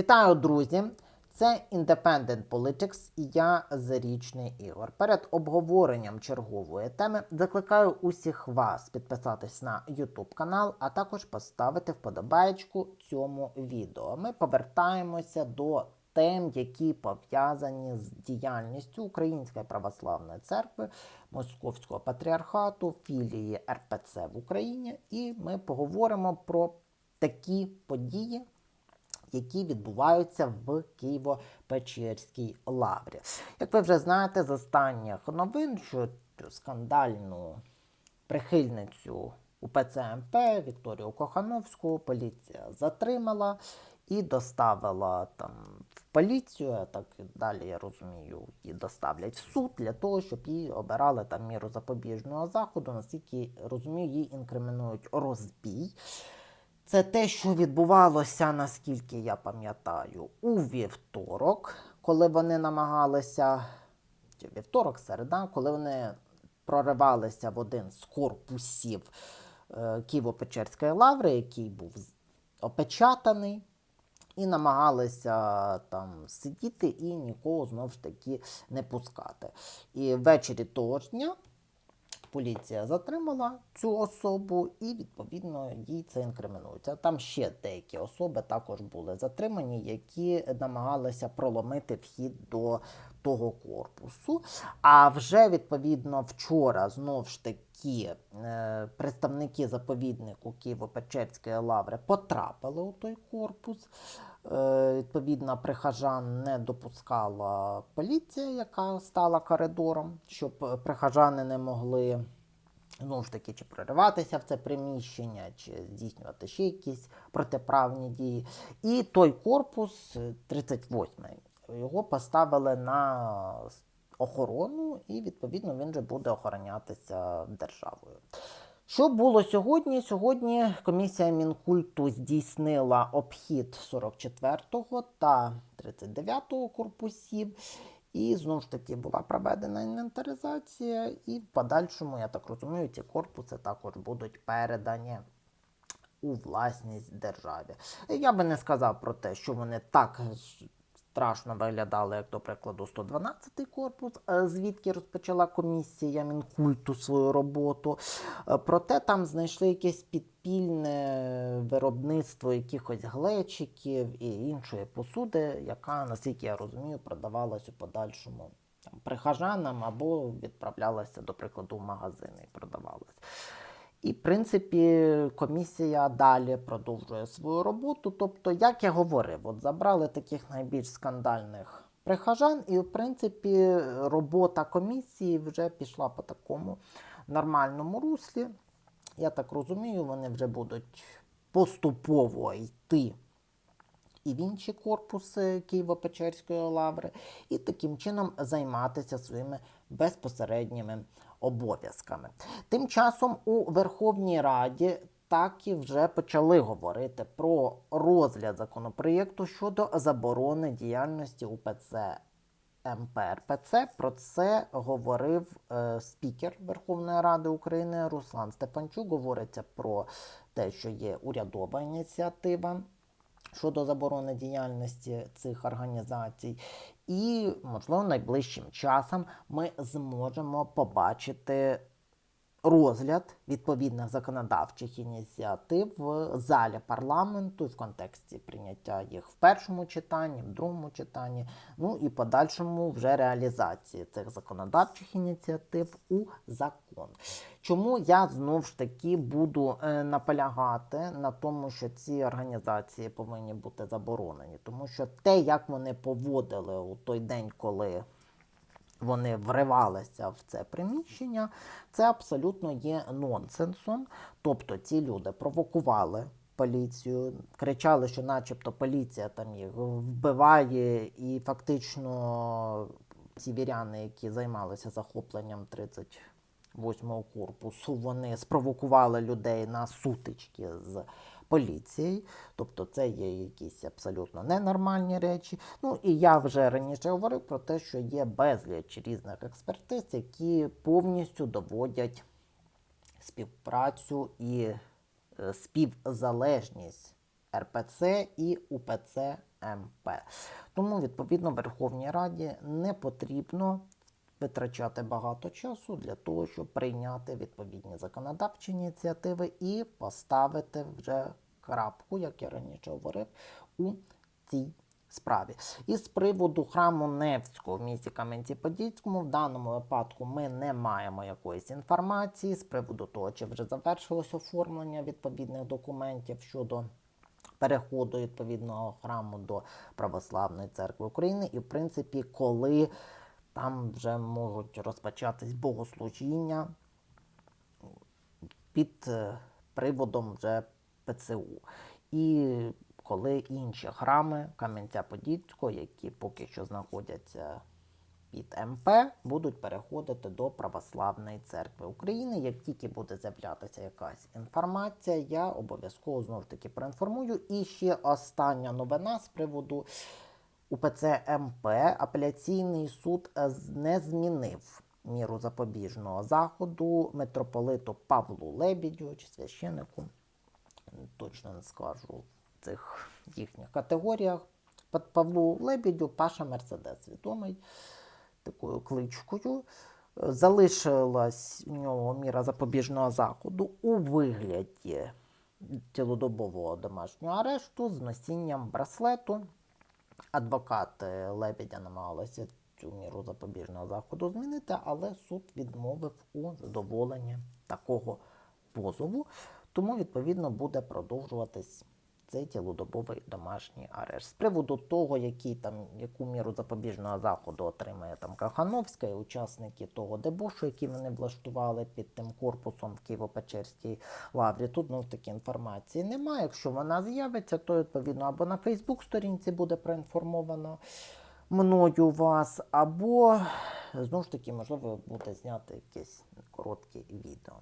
Вітаю, друзі! Це Independent Politics і я Зарічний Ігор. Перед обговоренням чергової теми закликаю усіх вас підписатись на YouTube канал, а також поставити вподобаєчку цьому відео. Ми повертаємося до тем, які пов'язані з діяльністю Української православної церкви, Московського патріархату, філії РПЦ в Україні, і ми поговоримо про такі події які відбуваються в Києво-Печерській лаврі. Як ви вже знаєте, з останніх новин, що скандальну прихильницю УПЦ МП Вікторію Кохановську поліція затримала і доставила там в поліцію, так далі я розумію, її доставлять в суд для того, щоб їй обирали там міру запобіжного заходу. Наскільки розумію, їй інкримінують розбій. Це те, що відбувалося, наскільки я пам'ятаю, у вівторок, коли вони намагалися, чи вівторок, середа, коли вони проривалися в один з корпусів е, Києво-Печерської лаври, який був опечатаний, і намагалися там сидіти і нікого знову ж таки не пускати. І ввечері того ж дня поліція затримала цю особу і, відповідно, їй це інкримінується. Там ще деякі особи також були затримані, які намагалися проломити вхід до того корпусу. А вже відповідно вчора знов ж таки е, представники заповіднику Києво-Печерської лаври потрапили у той корпус. Е, Відповідно, прихожан не допускала поліція, яка стала коридором, щоб е, прихожани не могли знову ж таки чи прориватися в це приміщення, чи здійснювати ще якісь протиправні дії. І той корпус, е, 38-й, його поставили на охорону, і відповідно він же буде охоронятися державою. Що було сьогодні? Сьогодні комісія Мінкульту здійснила обхід 44-го та 39-го корпусів. І знову ж таки була проведена інвентаризація, і в подальшому, я так розумію, ці корпуси також будуть передані у власність державі. Я би не сказав про те, що вони так страшно виглядали, як, до прикладу, 112-й корпус, е, звідки розпочала комісія Мінкульту свою роботу. Е, Проте там знайшли якесь підпільне виробництво якихось глечиків і іншої посуди, яка, наскільки я розумію, продавалась у подальшому там, прихожанам або відправлялася, до прикладу, в магазини і продавалась. І, в принципі, комісія далі продовжує свою роботу. Тобто, як я говорив, от забрали таких найбільш скандальних прихожан, і, в принципі, робота комісії вже пішла по такому нормальному руслі. Я так розумію, вони вже будуть поступово йти і в інші корпуси Києво-Печерської лаври, і таким чином займатися своїми безпосередніми обов'язками. Тим часом у Верховній Раді так і вже почали говорити про розгляд законопроєкту щодо заборони діяльності УПЦ МПРПЦ. Про це говорив е, спікер Верховної Ради України Руслан Стефанчук. Говориться про те, що є урядова ініціатива щодо заборони діяльності цих організацій. І, можливо, найближчим часом ми зможемо побачити розгляд відповідних законодавчих ініціатив в залі парламенту в контексті прийняття їх в першому читанні, в другому читанні, ну і подальшому вже реалізації цих законодавчих ініціатив у закон. Чому я знов ж таки буду е, наполягати на тому, що ці організації повинні бути заборонені, тому що те, як вони поводили у той день, коли вони вривалися в це приміщення, це абсолютно є нонсенсом. Тобто ці люди провокували поліцію, кричали, що начебто поліція там їх вбиває, і фактично ці віряни, які займалися захопленням 38-го корпусу, вони спровокували людей на сутички з поліцією. Тобто це є якісь абсолютно ненормальні речі. Ну і я вже раніше говорив про те, що є безліч різних експертиз, які повністю доводять співпрацю і е, співзалежність РПЦ і УПЦ МП. Тому, відповідно, Верховній Раді не потрібно витрачати багато часу для того, щоб прийняти відповідні законодавчі ініціативи і поставити вже крапку, як я раніше говорив, у цій справі. І з приводу храму Невського в місті Кам'янці-Подільському, в даному випадку ми не маємо якоїсь інформації з приводу того, чи вже завершилось оформлення відповідних документів щодо переходу відповідного храму до Православної церкви України, і в принципі, коли там вже можуть розпочатись богослужіння під е, приводом вже ПЦУ. І коли інші храми Кам'янця-Подільського, які поки що знаходяться під МП, будуть переходити до Православної церкви України. Як тільки буде з'являтися якась інформація, я обов'язково знову ж таки проінформую. І ще остання новина з приводу УПЦ МП. Апеляційний суд е, не змінив міру запобіжного заходу митрополиту Павлу Лебідю чи священику точно не скажу в цих їхніх категоріях. Пат- Павлу Лебідю Паша Мерседес відомий такою кличкою. Залишилась у нього міра запобіжного заходу у вигляді цілодобового домашнього арешту з носінням браслету. Адвокати Лебедя намагалися цю міру запобіжного заходу змінити, але суд відмовив у задоволенні такого позову. Тому, відповідно, буде продовжуватись цей цілодобовий домашній арешт. З приводу того, який там, яку міру запобіжного заходу отримає там Кахановська і учасники того дебошу, який вони влаштували під тим корпусом в Києво-Печерській лаврі, тут ну, такі інформації немає. Якщо вона з'явиться, то відповідно або на Фейсбук-сторінці буде проінформовано мною вас, або знову ж таки, можливо, буде знято якесь коротке відео.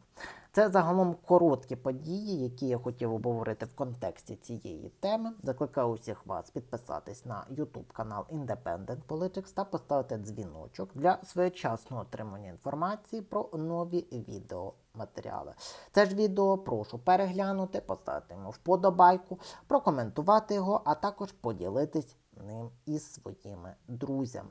Це загалом короткі події, які я хотів обговорити в контексті цієї теми. Закликаю усіх вас підписатись на YouTube канал Independent Politics та поставити дзвіночок для своєчасного отримання інформації про нові відеоматеріали. Це ж відео прошу переглянути, поставити йому вподобайку, прокоментувати його, а також поділитись ним із своїми друзями.